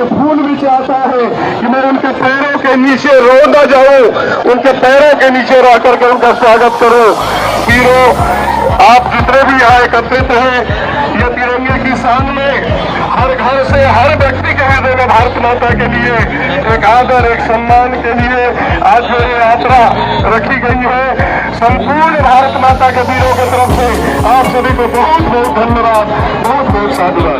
मुझे खून भी चाहता है कि मैं उनके पैरों के नीचे रो न जाऊँ, उनके पैरों के नीचे रह करके उनका स्वागत करूँ। वीरों, आप जितने भी यहाँ एकत्रित हैं, ये तिरंगे की शान में हर घर से हर व्यक्ति के हृदय में भारत माता के लिए एक आदर, एक सम्मान के लिए आज ये यात्रा रखी गई है, संपूर्ण भारत माता के वीरों की तरफ़ से आप सभी को बहुत बहुत धन्यवाद बहुत बहुत साधुवाद।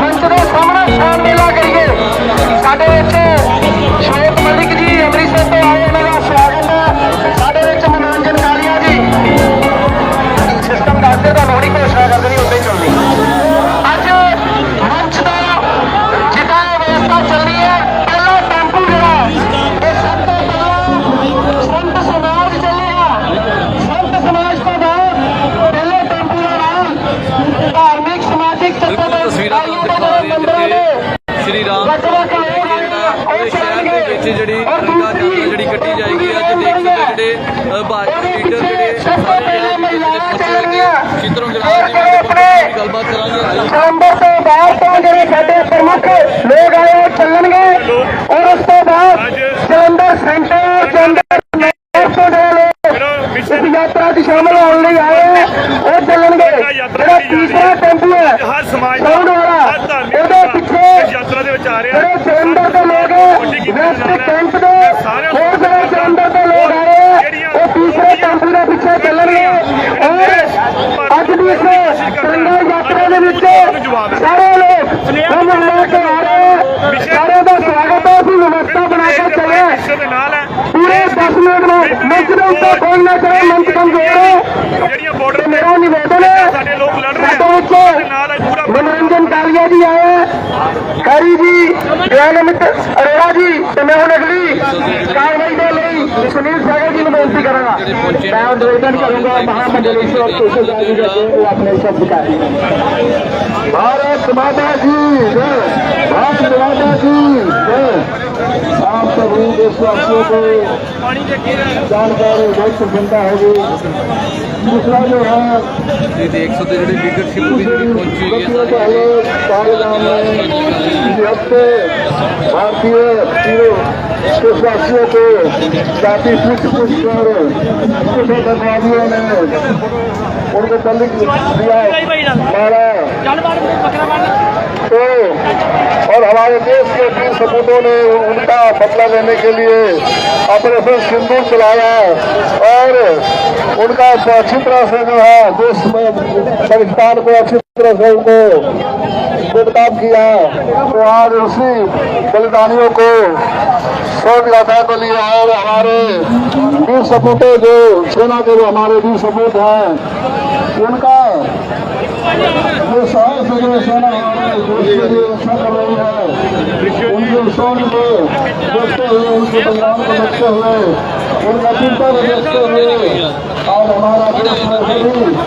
ਮੰਚ ਦੇ ਸਾਹਮਣੇ ਸ਼ਾਨ ਵੇਲਾ ਕਰੀਏ। ਸਾਡੇ ਨਵੰਬਰ ਤੋਂ ਬਾਅਦ ਤੋਂ ਜਿਹੜੇ ਸਾਡੇ ਪ੍ਰਮੁੱਖ ਲੋਕ ਆਏ ਉਹ ਚੱਲਣਗੇ ਔਰ ਉਸ ਤੋਂ ਬਾਅਦ ਜਲੰਧਰ ਸੈਂਟਰ ਜਲੰਧਰ ਤੋਂ ਜਿਹੜੇ ਲੋਕ ਇਸ ਯਾਤਰਾ 'ਚ ਸ਼ਾਮਲ ਹੋਣ ਲਈ ਆਏ ਉਹ ਚੱਲਣਗੇ। ਜਿਹੜਾ ਤੀਸਰਾ ਟੈਂਪੂ ਹੈ ਸਾਊਂਡ ਵਾਲਾ ਹਰ ਧਾਰਮਿਕ ਉਹਦੇ ਇਸ ਪਿੱਛੇ ਯਾਤਰਾ ਦੇ ਵਿੱਚ ਆ ਰਿਹਾ ਜਿਹੜੇ ਜਲੰਧਰ ਦੇ ਲੋਕ ਹੈ ਵੈਸਟ ਕੈਂਪ ਦੇ ਹੋਰ ਜਿਹੜੇ ਜਲੰਧਰ ਦੇ ਲੋਕ ਆਏ ਹੈ ਉਹ ਤੀਸਰੇ ਟੈਂਪੂ ਦੇ ਪਿੱਛੇ ਚੱਲਣਗੇ ਔਰ ਅੱਜ ਦੀ ਇਸ ਤਿਰੰਗਾ ਯਾਤਰਾ ਦੇ ਵਿੱਚ ਸਾਰੇ ਲੋਕ ਦਾ ਸਵਾਗਤ ਹੈ ਅਸੀਂ ਵਿਵਸਥਾ ਬਣਾ ਕੇ ਚੱਲੇ ਵਿਸ਼ੇ ਦੇ ਨਾਲ ਹੈ। ਪੂਰੇ 10 ਮਿੰਟ ਨੂੰ ਮੰਚ ਦੇ ਉੱਤੇ ਕੋਈ ਨਾ ਕਰੇ ਮੰਚ ਕਮਜ਼ੋਰ ਹੈ ਜਿਹੜੀਆਂ ਬਾਰਡਰ ਤੇ ਮੇਰਾ ਨਿਵੇਦਨ ਹੈ ਸਾਡੇ ਲੋਕ ਲੜ ਰਹੇ ਮਨੋਰੰਜਨ ਕਾਲੀਆ ਜੀ ਆਏ ਖੈਰੀ ਜੀ ਗਿਆਨਮਿਤ ਅਰੋੜਾ ਜੀ ਤੇ ਮੈਂ ਹੁਣ ਅਗਲੀ ਕਾਰਵਾਈ ਦੇ ਸੁਨੀਲ ਸਾਗਰ ਜੀ ਨੂੰ ਬੇਨਤੀ ਕਰਾਂਗਾ ਮੈਂ ਹੁਣ ਨਿਵੇਦਨ ਕਰੂੰਗਾ ਮਹਾਮੰਡਲੇਸ਼ਵਰ ਕੇਸ਼ਵ ਸਾਹਿਬ ਜੀ ਦੇ ਅੱਗੇ ਉਹ ਆਪਣੇ ਸ਼ਬਦ ਕਹੇ भारत माता की जय भारत माता की जय आप सभी देशवासियों को जानकारी बहुत प्रसन्नता होगी दूसरा जो है ਤੁਸੀਂ ਦੇਖ ਸਕਦੇ ਹੋ ਜਿਹੜੀ ਲੀਡਰਸ਼ਿਪ ਵੀ ਜਿਹੜੀ ਪਹੁੰਚੀ ਹੋਈ ਹੈ बच्चों ਸਾਰੀ का है पाकिस्तान में इस हफ्ते भारतीय देशवासियों को जाति पूछ पूछ कर आतंकवादियों ने उनको तलिक दिया मारा। तो और हमारे देश के वीर सपूतों ने उनका बदला लेने के लिए ऑपरेशन सिंदूर चलाया और उनका अच्छी तरह से जो है देश में पाकिस्तान को अच्छी तरह से उनको बदनाम किया तो आज उसी बलिदानियों को शोक गाथा को लिए और हमारे वीर सपूते जो सेना के जो हमारे वीर सपूत हैं उनका ये साहस है जो सेना हमारे देश के लिए अच्छा कर रही है उनके शौर्य को देखते हुए उनके बलिदान को देखते हुए उनका चिंता को देखते हुए आज हमारा देश में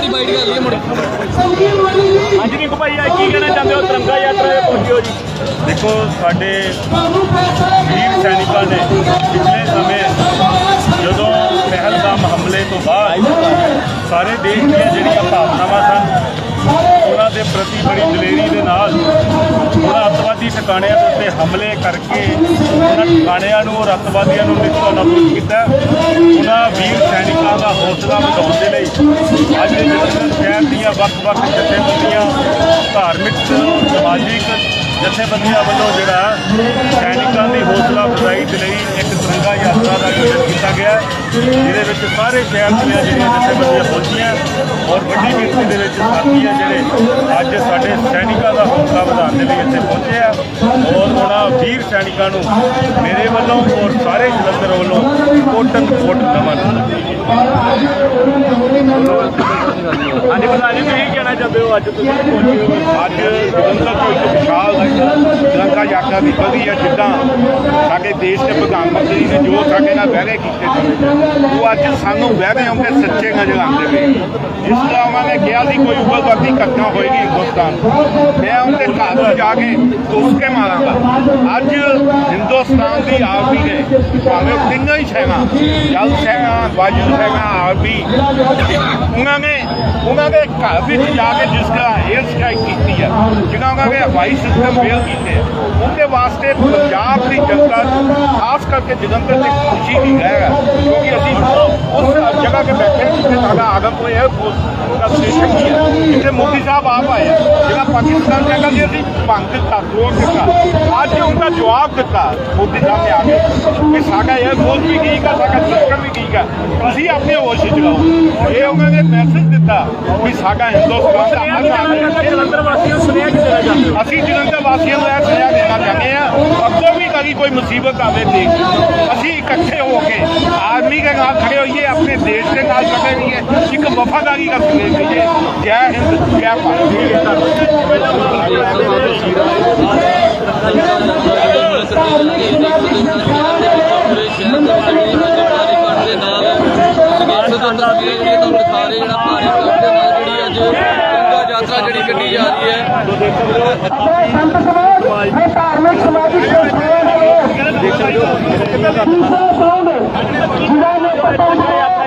ਮਾੜੀ ਬਾਈਟ ਕਰ ਲਈ ਮੁੜ ਅੱਜ ਵੀ ਭਾਈ ਅੱਜ ਕੀ ਕਹਿਣਾ ਚਾਹੁੰਦੇ ਹੋ? ਤਿਰੰਗਾ ਯਾਤਰਾ ਤੇ ਪਹੁੰਚੇ ਹੋ ਜੀ। ਦੇਖੋ ਸਾਡੇ ਵੀਰ ਸੈਨਿਕਾਂ ਨੇ ਪਿਛਲੇ ਸਮੇਂ ਜਦੋਂ ਪਹਿਲਗਾਮ ਹਮਲੇ ਤੋਂ ਬਾਅਦ ਸਾਰੇ ਦੇਸ਼ ਦੀਆਂ ਜਿਹੜੀਆਂ ਭਾਵਨਾਵਾਂ ਸਨ ਉਹਨਾਂ ਦੇ ਪ੍ਰਤੀ ਬੜੀ ਦਲੇਰੀ ਦੇ ਨਾਲ ਉਹਨਾਂ ਅੱਤਵਾਦੀ ਠਿਕਾਣਿਆਂ ਦੇ ਉੱਤੇ ਹਮਲੇ ਕਰਕੇ ਉਹਨਾਂ ਠਿਕਾਣਿਆਂ ਨੂੰ ਔਰ ਅੱਤਵਾਦੀਆਂ ਨੂੰ ਨਬੂਦ ਕੀਤਾ। ਉਹਨਾਂ ਵੀਰ ਸੈਨਿਕਾਂ ਦਾ ਹੌਸਲਾ ਵਧਾਉਣ ਦੇ ਲਈ ਅੱਜ ਦੇ ਜਲੰਧਰ ਸ਼ਹਿਰ ਦੀਆਂ ਵੱਖ-ਵੱਖ ਜਥੇਬੰਦੀਆਂ, ਧਾਰਮਿਕ, ਸਮਾਜਿਕ ਜਥੇਬੰਦੀਆਂ ਵੱਲੋਂ ਜਿਹੜਾ ਸੈਨਿਕਾਂ ਦੀ ਹੌਸਲਾ ਅਫਜ਼ਾਈ ਦੇ ਲਈ ਇੱਕ ਤਿਰੰਗਾ ਯਾਤਰਾ ਦਾ ਆਯੋਜਨ ਕੀਤਾ ਗਿਆ ਜਿਹਦੇ ਵਿੱਚ ਸਾਰੇ ਸ਼ਹਿਰ ਦੀਆਂ ਜਿਹੜੀਆਂ ਜਥੇਬੰਦੀਆਂ ਪਹੁੰਚੀਆਂ ਔਰ ਵੱਡੀ ਗਿਣਤੀ ਦੇ ਵਿੱਚ ਸਾਥੀ ਆ ਜਿਹੜੇ ਅੱਜ ਸਾਡੇ ਸੈਨਿਕਾਂ ਦਾ ਹੌਸਲਾ ਵਧਾਉਣ ਦੇ ਲਈ ਇੱਥੇ ਪਹੁੰਚੇ ਆ। ਵੀਰ ਸੈਨਿਕਾਂ ਨੂੰ ਮੇਰੇ ਵੱਲੋਂ ਔਰ ਸਾਰੇ ਜਲੰਧਰ ਵੱਲੋਂ ਕੋਟਨ ਕੋਟ ਨਮਨ ਹਾਂਜੀ ਪ੍ਰਧਾਨ ਜੀ, ਤੁਸੀਂ ਕਹਿਣਾ ਚਾਹੁੰਦੇ ਹੋ? ਅੱਜ ਤੁਸੀਂ ਪਹੁੰਚੇ ਹੋ ਅੱਜ ਜਲੰਧਰ ਤੋਂ ਇੱਕ ਵਿਸ਼ਾਲ ਤਿਰੰਗਾ ਯਾਤਰਾ ਨਿਕਲਦੀ ਹੈ ਜਿੱਦਾਂ ਸਾਡੇ ਦੇਸ਼ ਦੇ ਪ੍ਰਧਾਨ ਮੰਤਰੀ ਨੇ ਜੋ ਸਾਡੇ ਨਾਲ ਵਾਅਦੇ ਕੀਤੇ ਸੀ, ਉਹ ਅੱਜ ਸਾਨੂੰ ਵਾਅਦੇ ਆਉਂਦੇ ਸੱਚੇ ਨਜ਼ਰ ਆਉਂਦੇ ਨੇ ਜਿਸ ਤਰ੍ਹਾਂ ਉਹਨਾਂ ਨੇ ਕਿਹਾ ਸੀ, ਕੋਈ ਉਗਲਵਾਦੀ ਘਟਨਾ ਹੋਏਗੀ ਹਿੰਦੁਸਤਾਨ ਮੈਂ ਉਹਦੇ ਘਰ ਵਿੱਚ ਜਾ ਕੇ ਤੁਸ ਕੇ ਮਾਰਾਂਗਾ ਅੱਜ ਹਿੰਦੁਸਤਾਨ ਦੀ ਆਰਮੀ ਨੇ ਭਾਵੇਂ ਉਹ ਹੀ ਸੈਨਾ, ਜਲ ਸੈਨਾ, ਵਾਯੂ ਸੈਨਾ, ਆਰਮੀ, ਉਹਨਾਂ ਨੇ, ਉਹਨਾਂ ਦੇ ਘਰ ਵਿੱਚ ਜਾ ਕੇ ਜਿਸ ਤਰ੍ਹਾਂ 에ਅਰ ਸਟ੍ਰਾਈਕ ਕੀਤੀ ਹੈ ਜਿਹਨਾਂ ਉਹਨਾਂ ਦੇ ਹਵਾਈ ਸਿਸਟਮ ਫੇਲ ਕੀਤੇ ਉਹਦੇ ਵਾਸਤੇ ਪੰਜਾਬ ਦੀ ਜਨਤਾ, ਖਾਸ ਕਰਕੇ ਜਲੰਧਰ, ਤੇ ਖੁਸ਼ੀ ਦੀ ਲਹਿਰ ਹੈ ਕਿਉਂਕਿ ਅਸੀਂ ਉਸ ਸਾਡਾ ਆਦਮਪੁਰ 에ਅਰਫੋਰਸ ਦਾ ਸਟੇਸ਼ਨ ਵੀ ਹੈ? ਜਿੱਥੇ ਮੋਦੀ ਸਾਹਿਬ ਆਪ ਆਏ। ਜਿਹੜਾ ਪਾਕਿਸਤਾਨ ਕਹਿੰਦੇ ਅਸੀਂ ਭੰਗ ਦਿੱਤਾ ਤੋੜ ਦਿੱਤਾ ਅੱਜ ਉਹਦਾ ਜਵਾਬ ਦਿੱਤਾ ਮੋਦੀ ਸਾਹਿਬ ਨੇ ਆ ਕੇ ਕਿ ਸਾਡਾ 에ਅਰਫੋਰਸ ਵੀ ਠੀਕ ਆ ਸਾਡਾ ਸਿਸਟਮ ਵੀ ਠੀਕ ਆ। ਤੁਸੀਂ ਆਪਣੇ ਹੋਸ਼ ਚ ਲਾਓ ਇਹ ਉਹਨਾਂ ਨੇ ਮੈਸੇਜ ਦਿੱਤਾ ਵੀ ਸਾਡਾ ਹਿੰਦੁਸਤਾਨ ਦਾ ਅਮਨ ਆ ਜਲੰਧਰ ਵਾਸੀਆਂ ਨੂੰ ਸੁਨੇਹਾ ਕੀ ਦੇਣਾ ਚਾਹੁੰਦੇ ਹੋ ਅਸੀਂ ਜਲੰਧਰ ਵਾਸੀਆਂ ਨੂੰ ਇਹ ਸੁਨੇਹਾ ਦੇਣਾ ਚਾਹੁੰਦੇ ਆ ਅੱਗੋਂ ਵੀ ਕਦੀ ਕੋਈ ਮੁਸੀਬਤ ਆਵੇ ਦੇਖ ਅਸੀਂ ਇਕੱਠੇ ਹੋ ਕੇ ਆਰਮੀ ਦੇ ਨਾਲ ਖੜੇ ਹੋਈਏ ਆਪਣੇ ਦੇਸ਼ ਦੇ ਨਾਲ ਖੜੇ ਹੋਈਏ ਇੱਕ ਵਫਾਦਾਰੀ ਦਾ ਸੰਦੇਸ਼ ਦਈਏ ਜੈ ਹਿੰਦ ਜੈ ਭਾਰਤ। ਯਾਤਰਾ ਜਿਹੜੀ ਕੱਢੀ ਜਾ ਰਹੀ ਹੈ। ਸੰਤ ਸਮਾਜ ਇਹ ਧਾਰਮਿਕ ਸਮਾਜਿਕ ਜਿਹੜੀ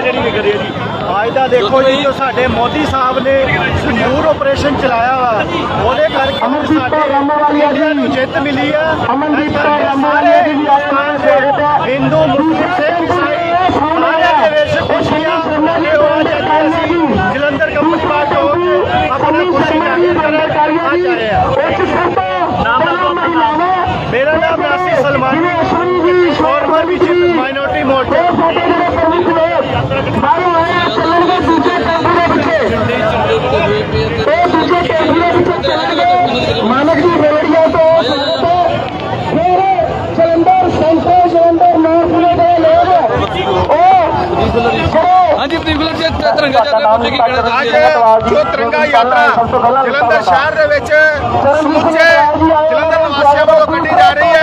ਕਰੀ ਜੀ। ਅੱਜ ਦਾ ਦੇਖੋ ਜੀ ਜੋ ਸਾਡੇ ਮੋਦੀ ਸਾਹਿਬ ਨੇ ਸੰਦੂਰ ਆਪਰੇਸ਼ਨ ਚਲਾਇਆ ਵਾ ਉਹਦੇ ਕਰਕੇ ਕੌਰ ਰਾਮਾਵਾਲੀਆ ਜੀ। ਨੂੰ ਜਿੱਤ ਮਿਲੀ ਆ। ਅਮਨਦੀਪ ਰਾਮਾਵਾਲੀਆ ਜੀ ਵੀ ਆਏ ਸਾਰੇ ਨੇ ਸਵਾਗਤ ਹੈ। ਹਿੰਦੂ ਮੁਸਲਿਮ ਸਿੱਖ ਈਸਾਈ ਸਾਰੇ ਦੇ ਵਿੱਚ ਖੁਸ਼ੀਆਂ ਇਹ ਹੋ ਅੱਜ ਅਸੀਂ ਜਲੰਧਰ ਕੰਪਨੀ ਬਾਗ ਤੋਂ ਆਪਣੀ ਖੁਸ਼ੀ ਜਾਹਿਰ ਕਰਨ ਆ ਜਾ। ਰਹੇ। ਆ ਮੇਰਾ ਨਾਮ ਨਾਸੀ ਸਲਮਾਨੀ। ਫਾਰਮਰ ਵਿੱਚ ਮਾਈਨੋਰਟੀ ਮੋਰਚਾ ਮਾਨਕ ਜੀ ਰੇਡੀਓ ਤੋਂ ਫਿਰ ਜਲੰਧਰ ਸੈਂਟਰ ਜਲੰਧਰ ਨਾਰਥ ਦੇ ਲੋਕ। ਉਹ ਹਾਂਜੀ ਪ੍ਰਿਵਿਲੇਜ ਤਿਰੰਗਾ ਯਾਤਰਾ ਪਹੁੰਚੇ ਕੀ ਕਹਿਣਾ ਅੱਜ ਆ ਜੋ ਤਿਰੰਗਾ ਯਾਤਰਾ ਜਲੰਧਰ ਸ਼ਹਿਰ ਦੇ ਵਿੱਚ ਸਮੁੱਚੇ ਜਲੰਧਰ ਨਿਵਾਸੀਆਂ ਵੱਲੋਂ ਕੱਢੀ ਜਾ ਰਹੀ ਹੈ।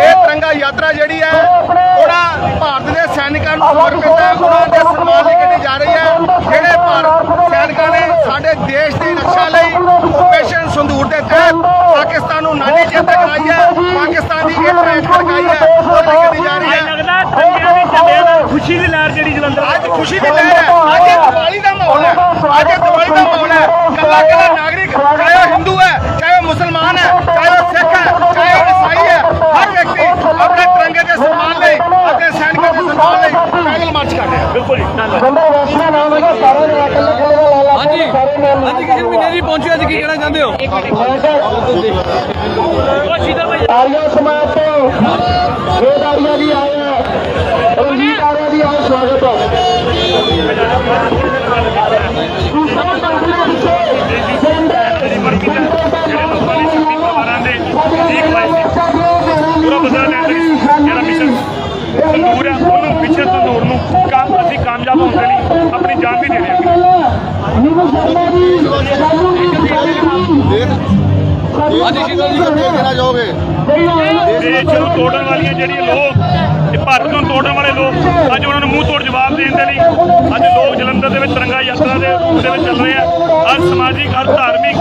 ਇਹ ਤਿਰੰਗਾ ਯਾਤਰਾ ਜਿਹੜੀ ਹੈ ਉਹਦਾ ਭਾਰਤ ਦੇ ਸੈਨਿਕਾਂ ਨੂੰ ਸਮਰਪਿਤ ਹੈ ਉਹਨਾਂ ਦੇ ਸਨਮਾਨ ਲਈ ਕੱਢੀ ਜਾ ਰਹੀ ਹੈ ਜਿਹੜੇ ਭਾਰਤ ਸੈਨਿਕਾਂ ਨੇ ਸਾਡੇ ਦੇਸ਼ ਦੀ ਰੱਖਿਆ ਲਈ ਆਪਰੇਸ਼ਨ ਸੰਦੂਰ ਦੇ ਤਹਿਤ ਪਾਕਿਸਤਾਨ ਨੂੰ ਨਾਨੀ ਚੇਤੇ ਕਰਾਈ ਹੈ ਪਾਕਿਸਤਾਨ ਦੀ ਇੱਕ ਰੇਟ ਲਗਾਈ ਹੈ ਉਹ ਜਾ ਰਹੀ ਹੈ। ਲੱਗਦਾ ਦੀ। ਖੁਸ਼ੀ ਦੀ ਲਹਿਰ ਜਿਹੜੀ ਜਲੰਧਰ ਅੱਜ ਖੁਸ਼ੀ ਦੀ ਲਹਿਰ ਹੈ। ਅੱਜ ਇਹ ਦੀਵਾਲੀ ਦਾ ਮਾਹੌਲ ਹੈ। ਅੱਜ ਇਹ ਦੀਵਾਲੀ ਦਾ ਮਾਹੌਲ ਹੈ। ਕੱਲਾ ਕੱਲਾ ਨਾਗਰਿਕ ਚਾਹੇ ਹਿੰਦੂ ਹੈ ਚਾਹੇ ਮੁਸਲਮਾਨ ਹੈ ਚਾਹੇ ਸਿੱਖ ਹੈ ਚਾਹੇ ਉਹ ਈਸਾਈ ਹੈ ਹਰ ਵਿਅਕਤੀ ਆਪਣੇ ਤਿਰੰਗੇ ਦੇ ਸਨਮਾਨ ਲਈ ਆਪਣੇ ਸੈਨਿਕਾਂ ਦੇ ਸਨਮਾਨ ਲਈ ਪੈਦਲ ਮਾਰਚ ਕਰ ਰਿਹਾ ਬਿਲਕੁਲ ਜੀ ਦਾ ਹਾਂਜੀ ਕੇ ਸਾਰੇ ਨਾਮ ਹਾਂਜੀ ਕਿਸ਼ਨ ਮਹੀਨੇ ਜੀ ਪਹੁੰਚੇ ਅੱਜ ਕੀ ਕਹਿਣਾ ਚਾਹੁੰਦੇ ਹੋ? ਆਰੀਆ ਸਮਾਜ ਤੋਂ ਵੇਦ ਆਰੀਆ ਜੀ। ਆਏ ਆ। ਰਣਜੀਤ ਆਰੀਆ ਜੀ ਆਏ ਸਵਾਗਤ ਹੈ ਦੂਸਰਾ ਦਾਖਲਾ ਜਿਹੜੀ ਮਰਜ਼ੀ ਦਾ ਜਿਹੜੇ ਲੋਕਾਂ ਨੇ ਸ਼ਕਤੀ ਪਰਿਵਾਰਾਂ ਦੇ ਇੱਕ ਵਾਰ ਪੂਰਾ ਬਦਲਾ ਲੈਣ ਲਈ ਜਿਹੜਾ ਮਿਸ਼ਨ ਤੰਦੂਰ ਹੈ, ਉਹਨੂੰ ਪਿੱਛੇ ਤੰਦੂਰ ਨੂੰ ਕੰਮ ਅਸੀਂ ਕਾਮਯਾਬ ਹੋਣ ਦੇ ਲਈ ਆਪਣੀ ਜਾਨ ਵੀ ਦੇ ਦੇਵਾਂਗੇ ਨੀਰੂ ਸ਼ਰਮਾ ਜੀ ਰਾਜੂ ਜੀ ਹਾਂਜੀ ਦੇਸ਼ ਨੂੰ ਤੋੜਨ ਵਾਲੀਆਂ ਜਿਹੜੀਆਂ ਲੋਕ, ਇਹ ਭਾਰਤ ਨੂੰ ਤੋੜਨ ਵਾਲੇ ਲੋਕ, ਅੱਜ ਉਹਨਾਂ ਨੂੰ ਮੂੰਹ ਤੋੜ ਜਵਾਬ ਦੇਣ ਦੇ ਲਈ ਅੱਜ ਲੋਕ ਜਲੰਧਰ ਦੇ ਵਿੱਚ ਤਿਰੰਗਾ ਯਾਤਰਾ ਦੇ ਰੂਪ ਦੇ ਵਿੱਚ ਚੱਲ ਰਹੇ ਆ। ਹਰ ਸਮਾਜਿਕ, ਹਰ ਧਾਰਮਿਕ,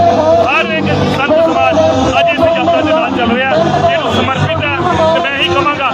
ਹਰ ਇੱਕ ਸੰਤ ਸਮਾਜ ਅੱਜ ਇਸ ਯਾਤਰਾ ਦੇ ਨਾਲ ਚੱਲ ਰਿਹਾ। ਇਹਨੂੰ ਸਮਰਪਿਤ ਹੈ ਤੇ ਮੈਂ ਇਹੀ ਕਹਾਂਗਾ